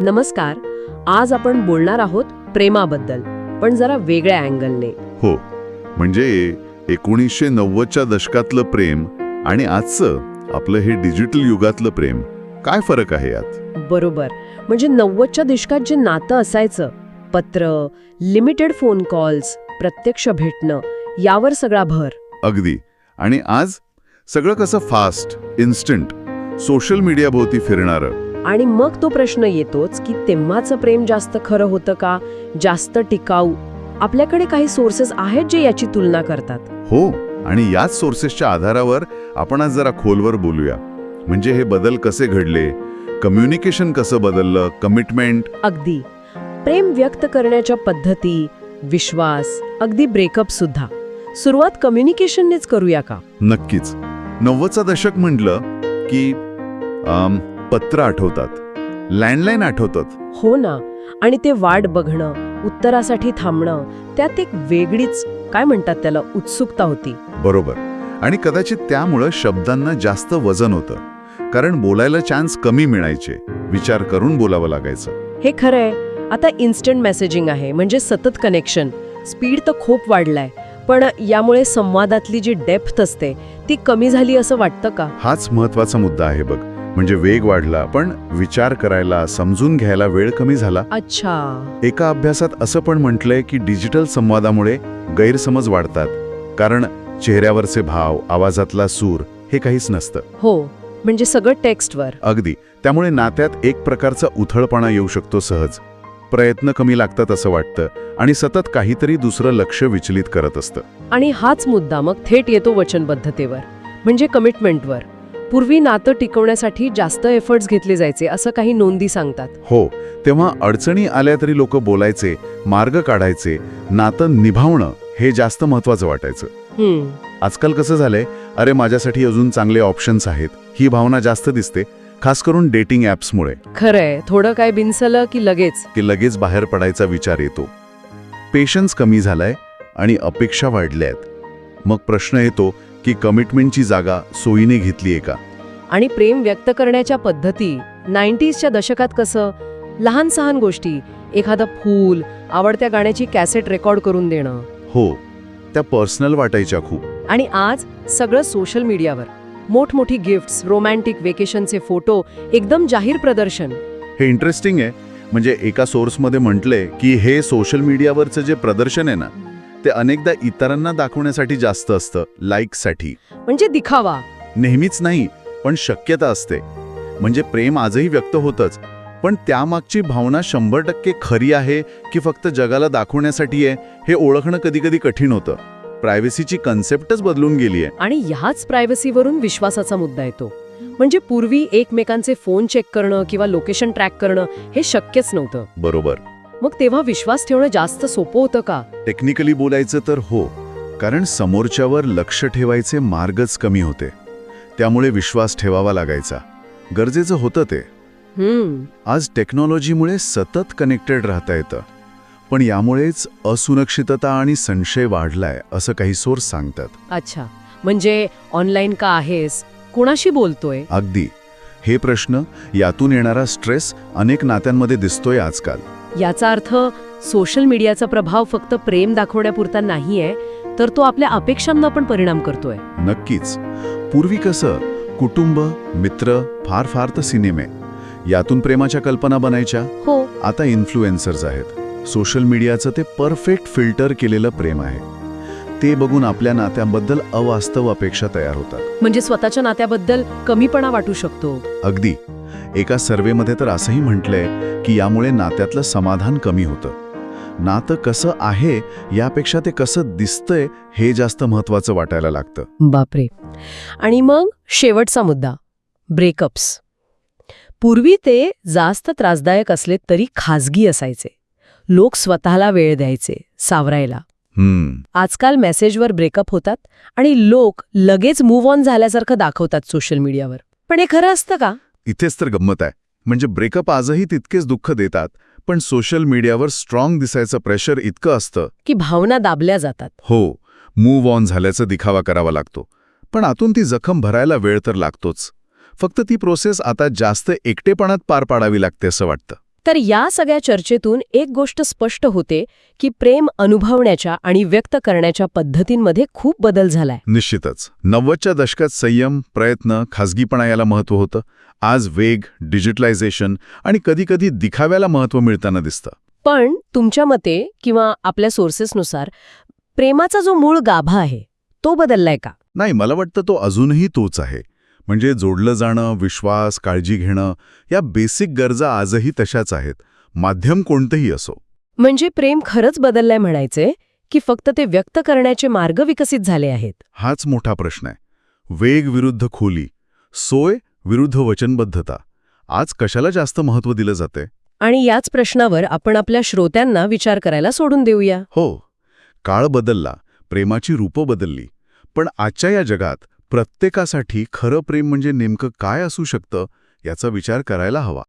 नमस्कार आज आपण बोलणार आहोत प्रेमाबद्दल पण जरा वेगळ्या अँगलने. हो म्हणजे एकोणीसशे नव्वदच्या दशकातलं प्रेम आणि आजचं आपलं हे डिजिटल युगातलं प्रेम काय फरक आहे यात? बरोबर म्हणजे नव्वदच्या दशकात जे नातं असायचं पत्र लिमिटेड फोन कॉल्स प्रत्यक्ष भेटणं यावर सगळा भर. अगदी. आणि आज सगळं कसं फास्ट इन्स्टंट सोशल मीडिया भोवती फिरणारं आणि मग तो प्रश्न येतोच की तेव्हाचं प्रेम जास्त खरं होतं का? जास्त टिकाऊ? आपल्याकडे काही सोर्सेस आहेत जे याची तुलना करतात? हो आणि याच सोर्सेसच्या आधारावर आपण आज जरा खोलवर बोलूया. म्हणजे हे बदल कसे घडले? कम्युनिकेशन कसं बदललं? कमिटमेंट अगदी. प्रेम व्यक्त करण्याच्या पद्धती विश्वास अगदी ब्रेकअप सुद्धा. सुरुवात कम्युनिकेशननेच करूया का? नक्कीच. नव्वदचा दशक म्हटलं की अम, पत्र आठवतात. लँडलाईन आठवतात हो ना. आणि ते वाट बघणं उत्तरासाठी थांबणं त्यात एक वेगळीच काय म्हणतात त्याला उत्सुकता होती. बरोबर. आणि कदाचित त्यामुळं शब्दांना जास्त वजन होतं. कारण बोलायला चान्स कमी मिळायचे. विचार करून बोलावं लागायचं. हे खरंय. आता इन्स्टंट मेसेजिंग आहे. म्हणजे सतत कनेक्शन स्पीड तर खूप वाढलाय. पण यामुळे संवादातली जी डेप्थ असते ती कमी झाली असं वाटतं का? हाच महत्त्वाचा मुद्दा आहे बघ. म्हणजे वेग वाढला पण विचार करायला समजून घ्यायला वेळ कमी झाला. अच्छा. एका अभ्यासात असं पण म्हटलंय की डिजिटल संवादामुळे गैरसमज वाढतात कारण चेहऱ्यावरचे भाव आवाजातला सूर हे काहीच नसतं. हो म्हणजे सगळं टेक्स्टवर. अगदी. त्यामुळे नात्यात एक प्रकारचा उथळपणा येऊ शकतो सहज. प्रयत्न कमी लागतात असं वाटतं आणि सतत काहीतरी दुसरं लक्ष विचलित करत असतं. आणि हाच मुद्दा मग थेट येतो वचनबद्धतेवर म्हणजे कमिटमेंटवर पूर्वी नातं टिकवण्यासाठी जास्त एफर्ट्स घेतले जायचे असं काही नोंदी सांगतात. हो तेव्हा अडचणी आल्या तरी लोक बोलायचे मार्ग काढायचे नातं निभावणं हे जास्त महत्वाचं वाटायचं. आजकाल कसं झालंय? अरे माझ्यासाठी अजून चांगले ऑप्शन्स आहेत. ही भावना जास्त दिसते खास करून डेटिंग ॲप्समुळे खरंय. थोडं काय बिनसलं की लगेच? की लगेच बाहेर पडायचा विचार येतो. पेशन्स कमी झालाय आणि अपेक्षा वाढल्या आहेत मग प्रश्न येतो की कमिटमेंटची जागा सोयीने घेतलीये का आणि प्रेम व्यक्त करण्याच्या पद्धती नाईन्टीजच्या दशकात कसं? लहान सहान गोष्टी एखादं फूल आवडत्या गाण्याची कॅसेट रेकॉर्ड करून देणं. हो त्या पर्सनल वाटायच्या खूप. आणि आज सगळं सोशल मीडियावर. मोठमोठी गिफ्ट्स रोमॅन्टिक वेकेशनचे फोटो एकदम जाहीर प्रदर्शन. हे इंटरेस्टिंग आहे. म्हणजे एका सोर्समध्ये म्हटलंय की हे सोशल मीडियावरचं जे प्रदर्शन आहे ना ते अनेकदा इतरांना दाखवण्यासाठी जास्त असतं लाईकसाठी. म्हणजे दिखावा. नेहमीच नाही पण शक्यता असते. म्हणजे प्रेम आजही व्यक्त होतच पण त्यामागची भावना शंभर टक्के खरी आहे की फक्त जगाला दाखवण्यासाठी आहे हे ओळखणं कधी कधी कठीण होतं. प्रायव्हसीची कन्सेप्टच बदलून गेली आहे आणि ह्याच प्रायव्हसीवरून विश्वासाचा मुद्दा येतो. म्हणजे पूर्वी एकमेकांचे फोन चेक करणं किंवा लोकेशन ट्रॅक करणं हे शक्यच नव्हतं. बरोबर. मग तेव्हा विश्वास ठेवणं जास्त सोपं होतं का? टेक्निकली बोलायचं तर हो कारण समोरच्यावर लक्ष ठेवायचे मार्गच कमी होते. त्यामुळे विश्वास ठेवावा लागायचा. गरजेचं होतं ते. हम्म. आज टेक्नॉलॉजीमुळे सतत कनेक्टेड राहता येतं. पण यामुळेच असुरक्षितता आणि संशय वाढलाय असं काही सोर्स सांगतात. अच्छा. म्हणजे ऑनलाईन का आहेस? कोणाशी बोलतोय? अगदी. हे प्रश्न यातून येणारा स्ट्रेस अनेक नात्यांमध्ये दिसतोय आजकाल. याचा अर्थ सोशल मीडियाचा प्रभाव फक्त प्रेम दाखवण्यापुरता नाहीये तर तो आपल्या अपेक्षांना पण परिणाम करतोय. नक्कीच. पूर्वी कसं कुटुंब मित्र फार फार तर सिनेमे. यातून प्रेमाच्या कल्पना बनायच्या. हो. आता इन्फ्लुएन्सर्स आहेत. सोशल मीडियाचं ते परफेक्ट फिल्टर केलेलं प्रेम आहे. ते बघून आपल्या नात्यांबद्दल अवास्तव अपेक्षा तयार होतात. म्हणजे स्वतःच्या नात्याबद्दल कमीपणा वाटू शकतो. अगदी. एका सर्वेमध्ये तर असंही म्हटलंय की यामुळे नात्यातलं समाधान कमी होतं. नातं कसं आहे यापेक्षा ते कसं दिसतंय हे जास्त महत्वाचं वाटायला लागतं. बापरे. आणि मग शेवटचा मुद्दा ब्रेकअप्स पूर्वी ते जास्त त्रासदायक असले तरी खाजगी असायचे. लोक स्वतःला वेळ द्यायचे सावरायला. हम्म. आजकाल मेसेजवर ब्रेकअप होतात आणि लोक लगेच मूव्ह ऑन झाल्यासारखं दाखवतात सोशल मीडियावर पण हे खरं असतं का? इथेच तर गंमत आहे. म्हणजे ब्रेकअप आजही तितकेच दुःख देतात पण सोशल मीडियावर स्ट्रॉंग दिसायचं प्रेशर इतकं असतं. की भावना दाबल्या जातात. हो मूव्ह ऑन झाल्याचं दिखावा करावा लागतो. पण आतून ती जखम भरायला वेळ तर लागतोच. फक्त ती प्रोसेस आता जास्त एकटेपणात पार पाडावी लागते असं वाटतं. तर या सगळ्या चर्चेतून एक गोष्ट स्पष्ट होते की प्रेम अनुभवण्याच्या आणि व्यक्त करण्याच्या पद्धतींमध्ये खूप बदल झालाय. निश्चितच. नव्वदच्या दशकात संयम प्रयत्न खाजगीपणा याला महत्त्व होतं. आज वेग डिजिटलायझेशन आणि कधीकधी दिखाव्याला महत्त्व मिळताना दिसतं. पण तुमच्या मते किंवा आपल्या सोर्सेसनुसार प्रेमाचा जो मूळ गाभा आहे तो बदललाय का? नाही मला वाटतं तो अजूनही तोच आहे. म्हणजे जोडलं जाणं विश्वास काळजी घेणं या बेसिक गरजा आजही तशाच आहेत. माध्यम कोणतंही असो. म्हणजे प्रेम खरंच बदललंय म्हणायचे की फक्त ते व्यक्त करण्याचे मार्ग विकसित झाले आहेत? हाच मोठा प्रश्न आहे. वेग विरुद्ध खोली सोय विरुद्ध वचनबद्धता आज कशाला जास्त महत्त्व दिलं जाते आणि याच प्रश्नावर आपण आपल्या श्रोत्यांना विचार करायला सोडून देऊया. हो. काळ बदलला प्रेमाची रूपं बदलली पण आजच्या या जगात प्रत्येकासाठी खरं प्रेम म्हणजे नेमकं काय असू शकतं याचा विचार करायला हवा.